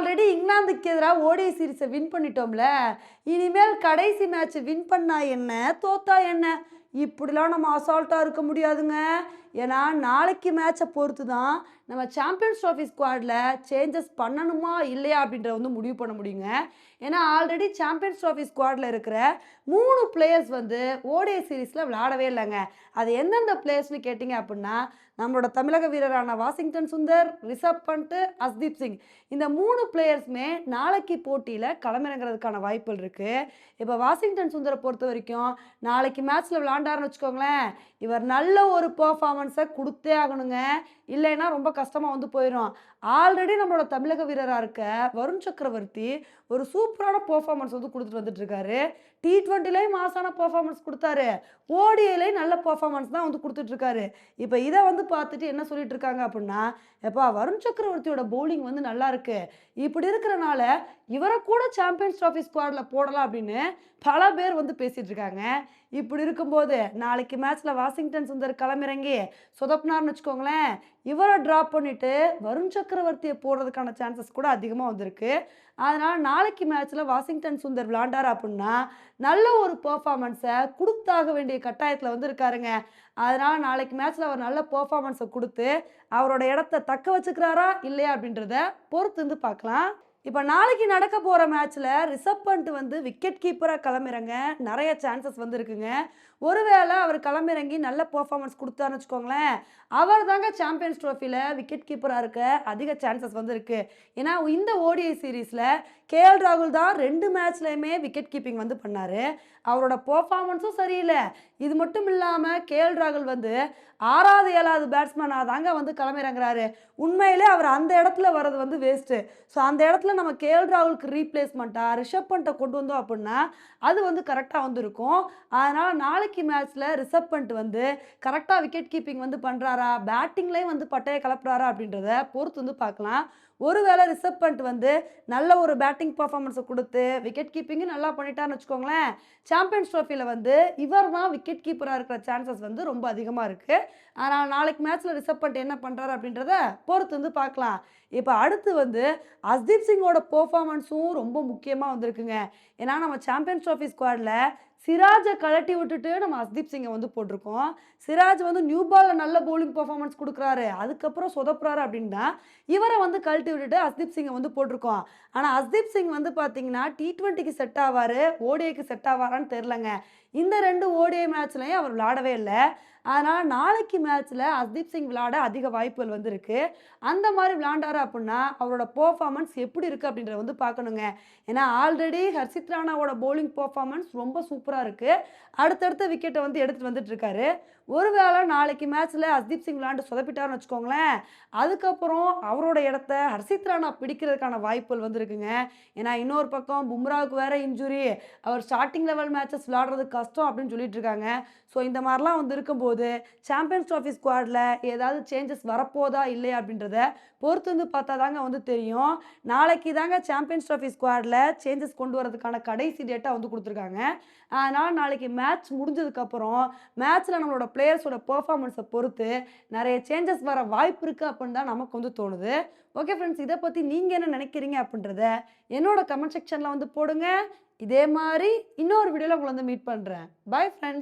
Already இங்கிலாந்துக்கு எதிராக ODI சீரிஸை win பண்ணிட்டோம்ல. இனிமேல் கடைசி மேட்ச் வின் பண்ணா என்ன? தோத்தா என்ன? இப்படிலாம் நம்ம அசால்ட்டாக இருக்க முடியாதுங்க. ஏன்னா நாளைக்கு மேட்சை பொறுத்து தான் நம்ம சாம்பியன்ஸ் ட்ராஃபி ஸ்குவாடில் சேஞ்சஸ் பண்ணணுமா இல்லையா அப்படின்றத வந்து முடிவு பண்ண முடியுங்க. ஏன்னா ஆல்ரெடி சாம்பியன்ஸ் ட்ராஃபி ஸ்குவாடில் இருக்கிற மூணு பிளேயர்ஸ் வந்து ஓடிஐ சீரீஸில் விளையாடவே இல்லைங்க. அது எந்தெந்த பிளேயர்ஸ்னு கேட்டிங்க அப்படின்னா நம்மளோட தமிழக வீரரான வாஷிங்டன் சுந்தர் ரிஷப் பண்ட் அஸ்தீப் சிங். இந்த மூணு பிளேயர்ஸுமே நாளைக்கு போட்டியில் களமிறங்குறதுக்கான வாய்ப்புகள் இருக்குது இப்போ வாஷிங்டன் சுந்தரை பொறுத்த வரைக்கும் நாளைக்கு மேட்ச்சில் விளாண்டாருன்னு வச்சுக்கோங்களேன். இவர் நல்ல ஒரு பர்ஃபார்மன்ஸை கொடுத்தே ஆகணுங்க. இல்லைன்னா ரொம்ப கஷ்டமாக வந்து போயிடும் ஆல்ரெடி நம்மளோட தமிழக வீரராக இருக்க வருண் சக்கரவர்த்தி ஒரு சூப்பரான பர்ஃபார்மன்ஸ் வந்து கொடுத்துட்டு வந்துட்டு இருக்காரு டி ட்வெண்ட்டிலையும் மாசான பர்ஃபார்மன்ஸ் கொடுத்தாரு. ஓடிஐலையும் நல்ல பர்ஃபார்மன்ஸ் தான் வந்து கொடுத்துட்ருக்காரு இப்போ இதை வந்து பார்த்துட்டு என்ன சொல்லிட்டு இருக்காங்க அப்படின்னா எப்பா வருண் சக்கரவர்த்தியோட பவுலிங் வந்து நல்லா இருக்கு. இப்படி இருக்கிறனால இவரை கூட சாம்பியன்ஸ் ட்ராஃபி ஸ்குவாடில் போடலாம் அப்படின்னு பல பேர் வந்து பேசிகிட்டு இருக்காங்க இப்படி இருக்கும்போது நாளைக்கு மேட்ச்சில் வாஷிங்டன் சுந்தர் களமிறங்கி சொதப்பினார்னு வச்சுக்கோங்களேன். இவரை ட்ராப் பண்ணிட்டு வருண் சக்கரவர்த்தியை போடுறதுக்கான சான்சஸ் கூட அதிகமாக வந்திருக்கு. அதனால் நாளைக்கு மேட்ச்சில் வாஷிங்டன் சுந்தர் விளாண்டார் அப்படின்னா நல்ல ஒரு பர்ஃபார்மன்ஸை கொடுத்தாக வேண்டிய கட்டாயத்தில் வந்து இருக்காருங்க அதனால் நாளைக்கு மேட்ச்சில் அவர் நல்ல பர்ஃபார்மன்ஸை கொடுத்து அவரோட இடத்த தக்க வச்சுக்கிறாரா இல்லையா அப்படின்றத பொறுத்து வந்து பார்க்கலாம். இப்போ நாளைக்கு நடக்க போகிற மேட்ச்சில் ரிசப் பண்ட் வந்து விக்கெட் கீப்பராக களமிறங்க நிறைய சான்சஸ் வந்து இருக்குங்க ஒருவேளை அவர் கிளம்பிறங்கி நல்ல பர்ஃபார்மன்ஸ் கொடுத்தாருன்னு வச்சுக்கோங்களேன் அவர் தாங்க சாம்பியன்ஸ் ட்ரோஃபியில் விக்கெட் கீப்பராக இருக்க அதிக சான்சஸ் வந்து இருக்குது ஏன்னா இந்த ஓடிஐ சீரீஸில் கேஎல் ராகுல் தான் ரெண்டு மேட்ச்லையுமே விக்கெட் கீப்பிங் வந்து பண்ணார். அவரோட பர்ஃபார்மன்ஸும் சரியில்லை. இது மட்டும் இல்லாமல் கேஎல் ராகுல் வந்து ஆறாவது ஏழாவது பேட்ஸ்மேனாக தாங்க வந்து கிளம்பிறங்குறாரு உண்மையிலே அவர் அந்த இடத்துல வர்றது வந்து வேஸ்ட்டு ஸோ அந்த இடத்துல நம்ம கேஎல் ராகுலுக்கு ரீப்ளேஸ்மெண்ட்டாக ரிஷப் பண்ணிட்ட கொண்டு வந்தோம் அப்படின்னா அது வந்து கரெக்டாக வந்துருக்கும். அதனால் நாளைக்கு மேட்ச்சில் ரிஷப் பண்ணிட்டு வந்து கரெக்டாக விக்கெட் கீப்பிங் வந்து பண்ணுறாரா பேட்டிங்லேயும் வந்து பட்டையை கலப்புறாரா அப்படின்றத பொறுத்து வந்து பார்க்கலாம் ஒருவேளை ரிஷப் பண்ட் வந்து நல்ல ஒரு பேட்டிங் பர்ஃபார்மன்ஸை கொடுத்து விக்கெட் கீப்பிங்கும் நல்லா பண்ணிட்டான்னு வச்சுக்கோங்களேன் சாம்பியன்ஸ் ட்ரோஃபியில் வந்து இவர் தான் விக்கெட் கீப்பராக இருக்கிற சான்சஸ் வந்து ரொம்ப அதிகமாக இருக்குது ஆனால் நாளைக்கு மேட்ச்சில் ரிஷப் பண்ட் என்ன பண்ணுறாரு அப்படின்றத பொறுத்து வந்து பார்க்கலாம் இப்போ அடுத்து வந்து அஸ்தீப் சிங்கோட பெர்ஃபார்மன்ஸும் ரொம்ப முக்கியமாக வந்திருக்குங்க. ஏன்னா நம்ம சாம்பியன்ஸ் ட்ராஃபி ஸ்குவாடில் சிராஜை கழட்டி விட்டுட்டு நம்ம அஸ்தீப் சிங்கை வந்து போட்டிருக்கோம். சிராஜ் வந்து நியூ பாலில் நல்ல பவுலிங் பர்ஃபார்மன்ஸ் கொடுக்குறாரு. அதுக்கப்புறம் சொதப்புறாரு அப்படின்னா இவரை வந்து கழட்டி விட்டுட்டு அஸ்தீப் சிங்கை வந்து போட்டிருக்கோம். ஆனால் அஸ்தீப் சிங் வந்து பார்த்தீங்கன்னா டி ட்வெண்ட்டிக்கு செட் ஆவார் ஓடிஐக்கு செட் ஆவாரான்னு தெரிலங்க இந்த ரெண்டு ஓடிஐ மேட்ச்லையும் அவர் விளாடவே இல்லை. அதனால் நாளைக்கு மேட்ச்சில் அஸ்தீப் சிங் விளாட அதிக வாய்ப்புகள் வந்து இருக்குது அந்த மாதிரி விளாண்டாரு அப்படின்னா அவரோட பர்ஃபார்மன்ஸ் எப்படி இருக்குது அப்படின்றத வந்து பார்க்கணுங்க. ஏன்னா ஆல்ரெடி ஹர்ஷித் ராணாவோட பவுலிங் பர்ஃபார்மன்ஸ் ரொம்ப சூப்பராக இருக்குது அடுத்தடுத்த விக்கெட்டை வந்து எடுத்துகிட்டு வந்துட்டுருக்காரு ஒருவேளை நாளைக்கு மேட்ச்சில் அஸ்தீப் சிங் விளாண்டு சொதப்பிட்டார்னு வச்சுக்கோங்களேன் அதுக்கப்புறம் அவரோட இடத்த ஹர்ஷித் ராணா பிடிக்கிறதுக்கான வாய்ப்புகள் வந்துருக்குங்க. ஏன்னா இன்னொரு பக்கம் பும்ராவுக்கு வேற இன்ஜுரி அவர் ஸ்டார்டிங் லெவல் மேட்சஸ் விளாடுறது கஷ்டம் அப்படின்னு சொல்லிட்டு இருக்காங்க. ஸோ இந்த மாதிரிலாம் வந்து இருக்கும்போது சாம்பியன்ஸ் ட்ராஃபி ஸ்குவாடில் ஏதாவது சேஞ்சஸ் வரப்போதா இல்லையா அப்படின்றத பொறுத்து வந்து பார்த்தா தாங்க வந்து தெரியும். நாளைக்கு தாங்க சாம்பியன்ஸ் ட்ராஃபி ஸ்குவாடில் சேஞ்சஸ் கொண்டு வரதுக்கான கடைசி டேட்டாக வந்து கொடுத்துருக்காங்க. அதனால் நாளைக்கு மேட்ச் முடிஞ்சதுக்கப்புறம் மேட்ச்சில் நம்மளோட பிளேயர்ஸோட பெர்ஃபார்மன்ஸை பொறுத்து நிறைய சேஞ்சஸ் வர வாய்ப்பு இருக்குது அப்படின்னு தான் நமக்கு வந்து தோணுது. ஓகே ஃப்ரெண்ட்ஸ் இதை பற்றி நீங்கள் என்ன நினைக்கிறீங்க அப்படின்றத என்னோட கமெண்ட் செக்ஷனில் வந்து போடுங்க. இதே மாதிரி இன்னொரு வீடியோவில் உங்களை வந்து மீட் பண்ணுறேன் பை ஃப்ரெண்ட்ஸ்